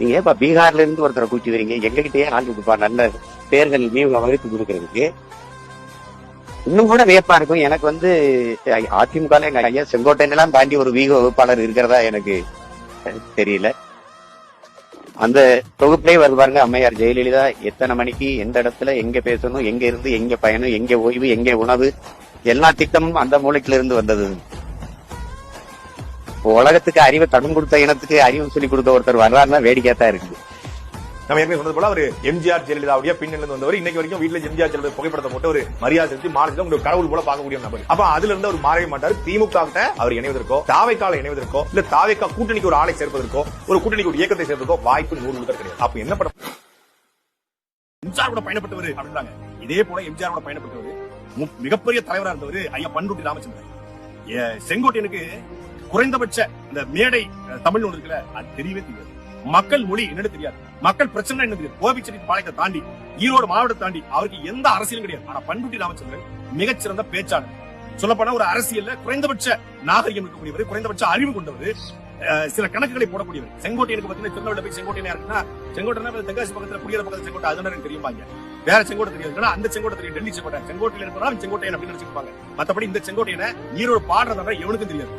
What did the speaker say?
நீங்க ஏப்பா பீகார்ல இருந்து ஒருத்தரை கூட்டி வரீங்க. எங்ககிட்டயே ஆள் கொடுப்பா நல்ல பேர்கள் மீவு வகுத்து கொடுக்கறதுக்கு. இன்னும் கூட வியப்பா இருக்கும். எனக்கு வந்து அதிமுக எங்க ஐயா செங்கோட்டையன் எல்லாம் தாண்டி ஒரு வீக வகுப்பாளர் இருக்கிறதா எனக்கு தெரியல. அந்த தொகுப்பிலே வருது பாருங்க அம்மையார் ஜெயலலிதா. எத்தனை மணிக்கு எந்த இடத்துல எங்க பேசணும் எங்க இருந்து எங்க பயணம் எங்க ஓய்வு எங்க உணவு எல்லா திட்டமும் அந்த மூலைக்குலருந்து வந்தது. உலகத்துக்கு அறிவை தமிழ் கொடுத்த இனத்துக்கு அறிவு சொல்லி கொடுத்த ஒருத்தர் வர்றாருன்னா வேடிக்கையா தான் இருக்குது. நம்ம ஏற்கனவே சொன்னது போல அவர் எம்ஜிஆர் ஜெயலலிதாவுடைய பின்னணியில இருந்து வந்தவர். இன்னைக்கு வரைக்கும் வீட்டுல எம்ஜிஆர் ஜெயலலிதா புகைப்படத்தை போட்டு ஒரு மரியாதை செலுத்தி மாநிலத்தில் உங்களுக்கு கடவுள் போல பார்க்கக்கூடிய நபர். அப்ப அதுல இருந்து அவர் மாறவே மாட்டார். திமுக கிட்ட அவர் இணைவதற்கோ தாவைக்கால இணைவதற்கோ இல்ல தாவைக்கா கூட்டணிக்கு ஒரு ஆளை சேர்ப்பதற்கோ ஒரு கூட்டணிக்கு ஒரு இயக்கத்தை சேர்ப்பதற்கோ வாய்ப்பு நூறு முதல் கிடையாது. அப்ப என்ன படம்? எம்ஜிஆர் கூட பயணப்பட்டவர் அப்படின்றாங்க இதே போல எம்ஜிஆர் கூட பயணப்பட்டவர் மிகப்பெரிய தலைவரா இருந்தவர் ஐயா பண்ருட்டி ராமச்சந்திரன். செங்கோட்டையனுக்கு குறைந்தபட்ச இந்த மேடை தமிழ் ஒன்று இருக்குல்ல அது தெரியவே தெரியாது. மக்கள் மொழி என்னன்னு தெரியாது. மக்கள் பிரச்சனை என்ன தெரியாது. கோபிச்செட்டி பாளையத்தை தாண்டி ஈரோடு மாவட்டத்தை தாண்டி அவருக்கு எந்த அரசியலும் கிடையாது. ஆனா பண்புட்டி ராமச்சந்திரன் மிகச்சிறந்த பேச்சாளர். சொல்லப்போனா ஒரு அரசியல்ல குறைந்தபட்ச நாகரிகம் இருக்கக்கூடியவர் குறைந்தபட்ச அறிவு கொண்டவர் சில கணக்குகளை போடக்கூடியவர். செங்கோட்டையனுக்கு பார்த்தீங்கன்னா திருநெல்வேலி போய் இருக்குன்னா செங்கோட்டை தென்காசி பக்கத்துல குடியர பக்கத்துல செங்கோட்டை அது எனக்கு தெரியுமாங்க வேற செங்கோட்டை தெரியாது. அந்த செங்கோட்டை தெரியும். டெல்லி செங்கோட்டை. செங்கோட்டையில இருப்பதா செங்கோட்டையன் அப்படின்னு நினைச்சிருப்பாங்க மத்தபடி இந்த செங்கோட்டையனை ஈரோடு பாடுறதா எவனுக்கும் தெரியாது.